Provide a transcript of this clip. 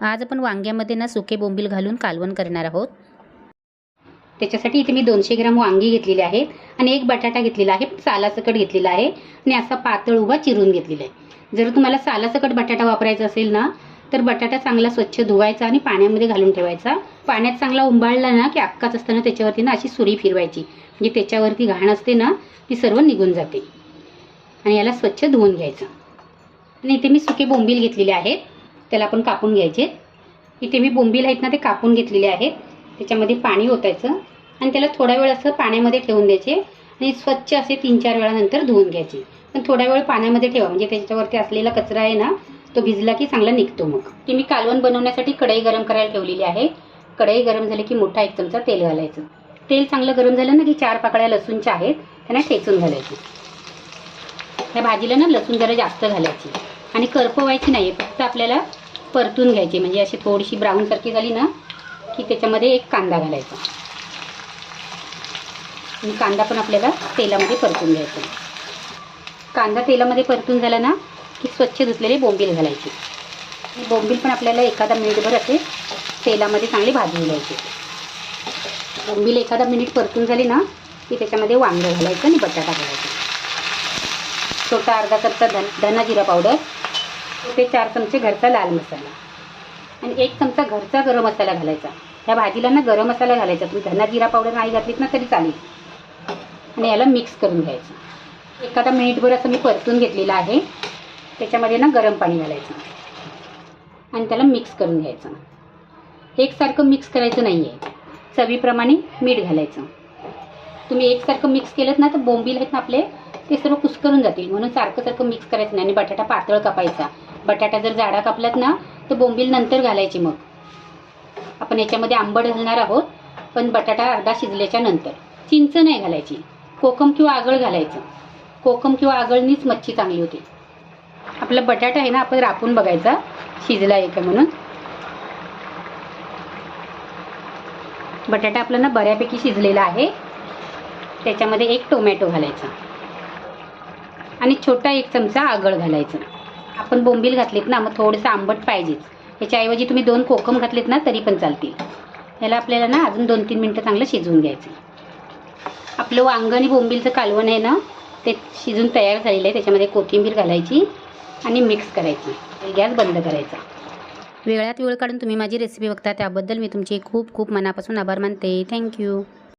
आज आपण वांग्यामध्ये ना सुके बोंबील घालून कालवण करणार आहोत. त्याच्यासाठी इथे मी दोनशे ग्राम वांगी घेतलेली आहेत आणि एक बटाटा घेतलेला आहे सालासकट घेतलेला आहे आणि असा पातळ उभा चिरून घेतलेला आहे. जर तुम्हाला सालासकट बटाटा वापरायचा असेल ना तर बटाटा चांगला स्वच्छ धुवायचा आणि पाण्यामध्ये घालून ठेवायचा. पाण्यात चांगला उंबाळला ना की अक्काच असताना त्याच्यावरती ना अशी सुरी फिरवायची म्हणजे त्याच्यावरती घाण असते ना ती सर्व निघून जाते. आणि याला स्वच्छ धुवून घ्यायचं. आणि इथे मी सुके बोंबील घेतलेले आहेत. त्याला आपण कापून घ्यायचे इथे मी बोंबील आहेत ना ते कापून घेतलेले आहेत. त्याच्यामध्ये पाणी ओतायचं आणि त्याला थोडा वेळ असं पाण्यामध्ये ठेवून द्यायचे आणि स्वच्छ असे तीन चार वेळानंतर धुवून घ्यायचे. पण थोडा वेळ पाण्यामध्ये ठेवा म्हणजे त्याच्यावरती असलेला कचरा आहे ना तो भिजला की चांगला निघतो मग. ती मी कालवण बनवण्यासाठी कढई गरम करायला ठेवलेली आहे. कढई गरम झाली की मोठा एक चमचा तेल घालायचं. तेल चांगलं गरम झालं ना की चार पाकळ्या लसूणच्या आहेत त्यांना ठेचून घालायचे. ह्या भाजीला ना लसूण जरा जास्त घालायची. आणि करपवायची नाही फक्त आपल्याला परतून घ्यायची. म्हणजे अशी थोडीशी ब्राऊनसारखी झाली ना की त्याच्यामध्ये एक कांदा घालायचा. आणि कांदा पण आपल्याला तेलामध्ये परतून घ्यायचा. कांदा तेलामध्ये परतून झाला ना की स्वच्छ धुतलेले बोंबील घालायचे. बोंबील पण आपल्याला एखादा मिनिटभर असे तेलामध्ये चांगले भाजून घ्यायचे. बोंबील एखादा मिनिट परतून झाली ना की त्याच्यामध्ये वांगं घालायचं आणि बटाटा घालायचा. छोटा अर्धा चमचा धन धना जिरा पावडर ते चार चमचे घरचा लाल मसाला. आणि एक चमचा घरचा गरम मसाला घालायचा. ह्या भाजीला ना गरम मसाला घालायचा. तुम्ही धना जिरा पावडर नाही घातलीत ना तरी चालेल. आणि याला मिक्स करून घ्यायचं. एखादा मिनिटभर असं मी परतून घेतलेलं आहे. त्याच्यामध्ये ना गरम पाणी घालायचं. आणि त्याला मिक्स करून घ्यायचं. एकसारखं मिक्स करायचं नाही आहे चवीप्रमाणे मीठ घालायचं. तुम्ही एकसारखं मिक्स केलं ना तर बोंबील आहेत ना आपले ते सर्व कुस्करून जातील. म्हणून सारखं सारखं मिक्स करायचं नाही. आणि बटाटा पातळ कापायचा. बटाटा जर जाडा कापलात ना तर बोंबील नंतर घालायची मग. आपण याच्यामध्ये आंबट घालणार आहोत पण बटाटा अर्धा शिजल्याच्या नंतर. चिंच नाही घालायची. कोकम किंवा आगळ घालायचं. कोकम किंवा आगळनीच मच्छी चांगली होते. आपला बटाटा आहे ना आपण रापून बघायचा. शिजला आहे का म्हणून. बटाटा आपला ना बऱ्यापैकी शिजलेला आहे. त्याच्यामध्ये एक टोमॅटो घालायचा. आणि छोटा एक चमचा आगळ घालायचा. आपण बोंबील घातलेत ना मग थोडंसं आंबट पाहिजेच याच्याऐवजी तुम्ही दोन कोकम घातलेत ना तरी पण चालतील. याला आपल्याला ना अजून दोन तीन मिनटं चांगलं शिजवून घ्यायचं आपलं वांग आणि बोंबीलचं कालवण आहे ना ते शिजून तयार झालेलं आहे. त्याच्यामध्ये कोथिंबीर घालायची आणि मिक्स करायची. गॅस बंद करायचा. वेळात वेळ काढून तुम्ही माझी रेसिपी बघता त्याबद्दल मी तुमचे खूप खूप मनापासून आभार मानते. थँक्यू